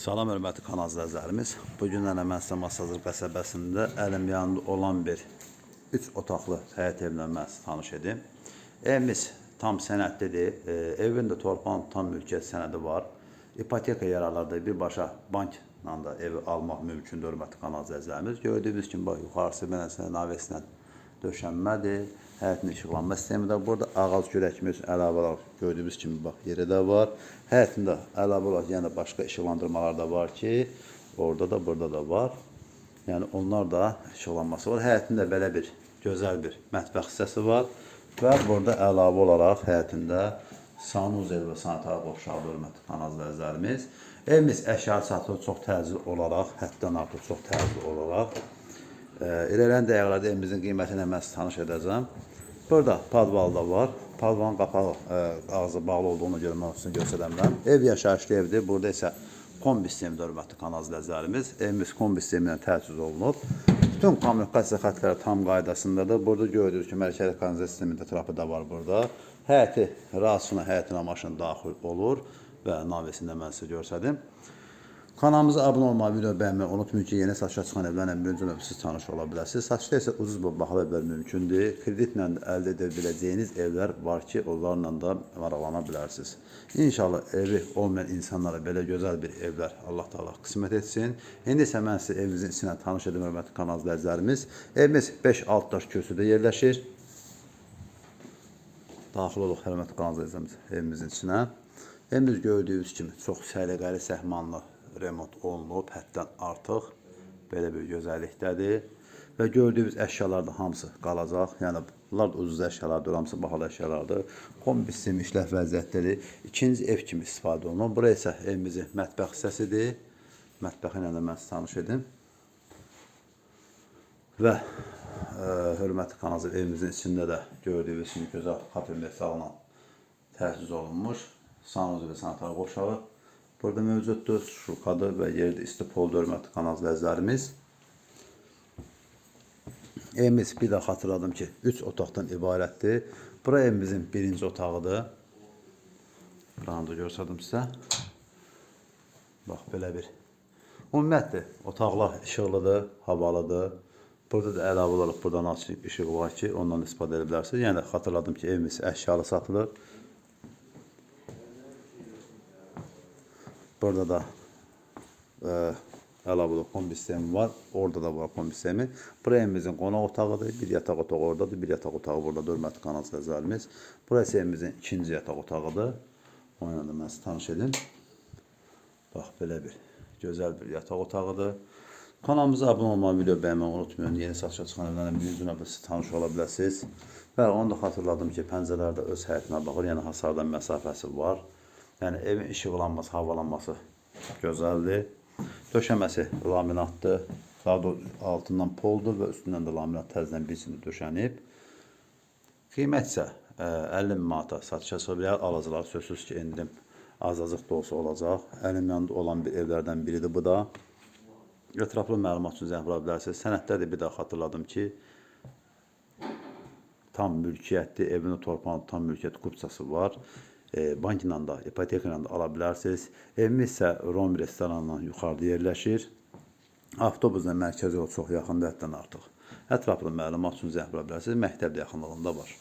Salam hörmətli kanal izləyicilərimiz. Bu günlərlə mən sizə Masazır qəsəbəsində əlim yanında olan bir 3 otaqlı həyət evlə mən sizə tanış edim. Evimiz tam sənədlidir. E, evin də torpağın tam mülkiyyət sənədi var. İpoteka yararlarda birbaşa bankla da evi almaq mümkündür hörmətli kanal izləyicilərimiz. Gördüyünüz kimi bax yuxarısı beləsə navesinə döşənmədir. Həyətin işıqlanma sistemi də burada ağac görəkimiz əlavə olaraq gördüyünüz kimi bax yeri də var. Həyətində əlavə olaraq yəni başqa işıqlandırmalar da var ki, orada da burada da var. Yəni onlar da işıqlanması var. Həyətində belə bir gözəl bir mətbəx hissəsi var və burada əlavə olaraq həyətində sanuzel və sanitar qovşağı hörmətli kanal izləyicilərimiz. Evimiz əşya satılır çox təcil olaraq, həddən artıq çox təcil olaraq İrələn dəqiqələrdə evimizin qiyməti ilə mən sizə tanış edəcəm. Burada padval da var. Padvalın qapağı ə, ağzı bağlı olduğunu görə mən sizə göstərəmirəm. Ev yaşayışlı evdir. Burada isə kombi sistemi hörmətli kanal izləyicilərimiz. Evimiz kombi sistemi ilə təchiz olunub. Bütün kommunikasiya xətləri tam qaydasındadır. Burada gördüyünüz kimi mərkəzi kanalizasiya sistemində trapı da var burada. Həyəti rasına həyətinə maşın daxil olur və navesində mən sizə göstərdim. Kanalımıza abunə olmağı, video bəyənməyi unutmayın ki, yeni satışa çıxan evlərlə birinci növbə siz tanış ola bilərsiniz. Satışda isə ucuz bahalı evlər mümkündür. Kreditlə də əldə edə biləcəyiniz var ki, onlarla da maraqlana. İnşallah evi olmayan insanlara belə gözəl bir evlər Allah Taala qismət etsin. İndi isə mən sizə evimizin içinə tanış edim hörmətli kanal. Evimiz 5-6 daş kürsüdə yerləşir. Daxil oluq hörmətli kanal evimizin içinə. Evimiz gördüyünüz kimi çox səliqəli, səhmanlı remont olunub, həddən artıq belə bir gözəllikdədir. Və gördüyünüz əşyalar da hamısı qalacaq. Yəni bunlar da ucuz əşyalardır, hamısı bahalı əşyalardır. Kombi sistemi işləh vəziyyətdədir. İkinci ev kimi istifadə olunur. Bura isə evimizin mətbəx hissəsidir. Mətbəxi ilə də mən sizə tanış edim. Və ə, hörmətli kanal evimizin içində də gördüyünüz kimi gözəl kapel metalla təchiz olunmuş sanuzi və sanitar qoşağı burada mövcuddur. Şurkadır və yerdə istipoldur hörmətli kanal izləyicilərimiz. Evimiz bir daha xatırladım ki, 3 otaqdan ibarətdir. Bura evimizin birinci otağıdır. Buranı da göstərdim sizə. Bax belə bir. Ümumiyyətlə otaqlar işıqlıdır, havalıdır. Burada da əlavə olaraq buradan açıq işıq var ki, ondan istifadə edə bilərsiniz. Yəni xatırladım ki, evimiz əşyalı satılır. Burada da e, olaraq kombi sistemi var. Orada da var kombi sistemi. Bura evimizin qonaq otağıdır. Bir yataq otağı oradadır. Bir yataq otağı burada. Hörmətli kanal izləyicilərimiz. Burası evimizin ikinci yataq otağıdır. Onunla da mən tanış edim. Bax belə bir gözəl bir yataq otağıdır. Kanalımıza abunə olmağı, video bəyənməyi unutmayın. Yeni satışa çıxan evlərlə növbədə siz tanış ola biləsiniz. Və onu da xatırladım ki, pəncərələr də öz həyətinə baxır. Yəni hasardan məsafəsi var. Yəni evin işıqlanması, havalanması gözəldir. Döşəməsi laminatdır. Daha doğrusu altından poldur və üstündən də laminat təzədən biçində döşənib. Qiymət isə ə, 50 min manata satışa çıxa bilər. Alıcılar sözsüz ki, endirim az-azıq da olsa olacaq. Əlim yanında olan bir evlərdən biridir bu da. Ətraflı məlumat üçün zəng vura bilərsiniz. Sənəddə də bir daha xatırladım ki, tam mülkiyyətli, evinin torpağının tam mülkiyyət kupçası var. E, bankla da, ipoteka ilə də ala bilərsiniz. Evimiz isə Rom restoranından yuxarıda yerləşir. Avtobusla mərkəzi yol çox yaxındır, həddən artıq. Ətraflı məlumat üçün zəng vura bilərsiniz. Məktəb də yaxınlığında var.